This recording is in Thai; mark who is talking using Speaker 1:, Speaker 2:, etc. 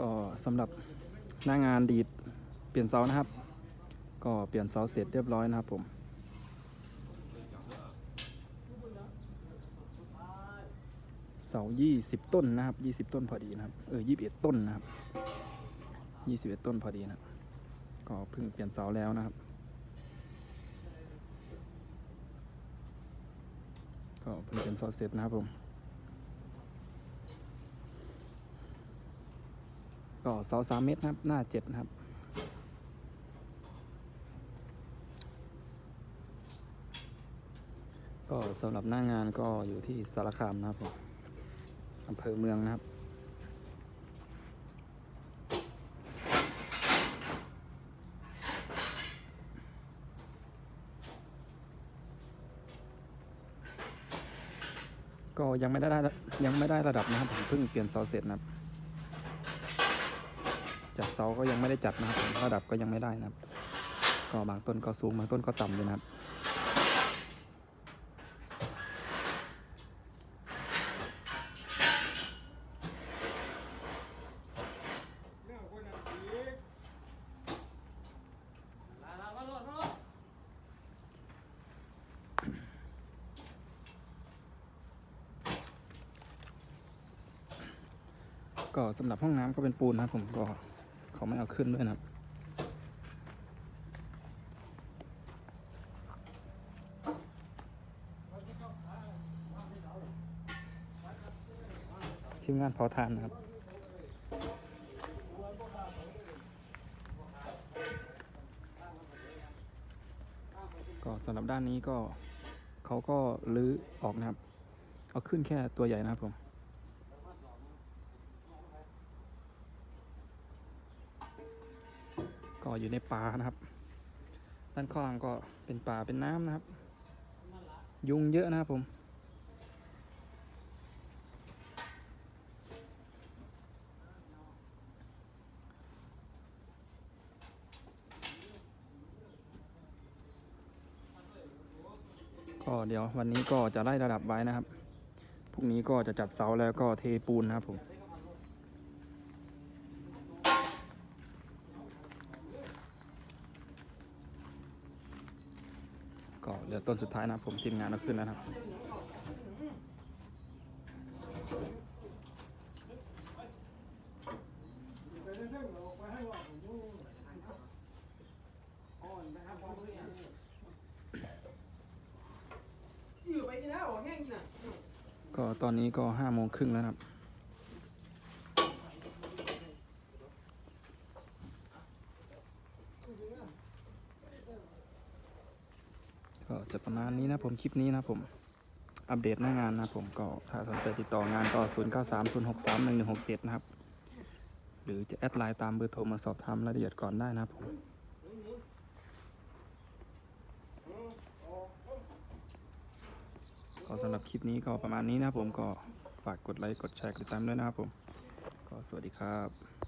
Speaker 1: ก็สำหรับหน้างานดีดเปลี่ยนเสานะครับ ก็เปลี่ยนเสาเสร็จเรียบร้อยนะครับผมเสายี่สิบต้นนะครับยี่สิบต้นพอดีนะครับ เออยี่สิบเอ็ดต้นนะครับยี่สิบเอ็ดต้นพอดีนะครับ ก็เพิ่งเปลี่ยนเสาแล้วนะครับ ก็เพิ่งเปลี่ยนเสาเสร็จนะครับผม ก็เสาสามเมตรครับ หน้าเจ็ดครับ ก็สำหรับหน้างานก็อยู่ที่สารคามนะครับผมอำเภอเมืองนะครับก็ยังไม่ได้ยังไม่ได้ระดับนะครับผมเพิ่งเปลี่ยนเสาเสร็จนะครับ จัดเสาก็ยังไม่ได้จัดนะครับระดับก็ยังไม่ได้นะครับ ก็บางต้นก็สูงบางต้นก็ต่ำอยู่นะครับก็สำหรับห้องน้ำก็เป็นปูนนะครับผมก็ เขาไม่เอาขึ้นด้วยนะครับทีมงานเผาทานนะครับก็สำหรับด้านนี้ก็เขาก็ลื้อออกนะครับ เอาขึ้นแค่ตัวใหญ่นะครับผม ก็อยู่ในป่านะครับ ด้านข้างก็เป็นป่าเป็นน้ำนะครับ ยุงเยอะนะครับผมก็เดี๋ยววันนี้ก็จะไล่ระดับไว้นะครับ พรุ่งนี้ก็จะจัดเสาแล้วก็เทปูนนะครับผม ก็เหลือต้นสุดท้ายนะครับผมทีมงานเอาขึ้นแล้วนะครับ
Speaker 2: อยู่ไปกินแล้วแห้งกินอะ
Speaker 1: ก็ตอนนี้ก็ห้าโมงครึ่งแล้วนะครับ ก็จะประมาณนี้นะผมคลิปนี้นะผมอัปเดตหน้างานนะผมก็ถ้าสนใจติดต่องานก็0 9 3 0 6 3 1 1 6 7 นะครับ หรือจะแอดไลน์ตามเบอร์โทรมาสอบถามรายละเอียดก่อนได้นะผมก็สำหรับคลิปนี้ก็ประมาณนี้นะผมก็ฝากกดไลค์กดแชร์กดติดตามด้วยนะครับผม ก็สวัสดีครับ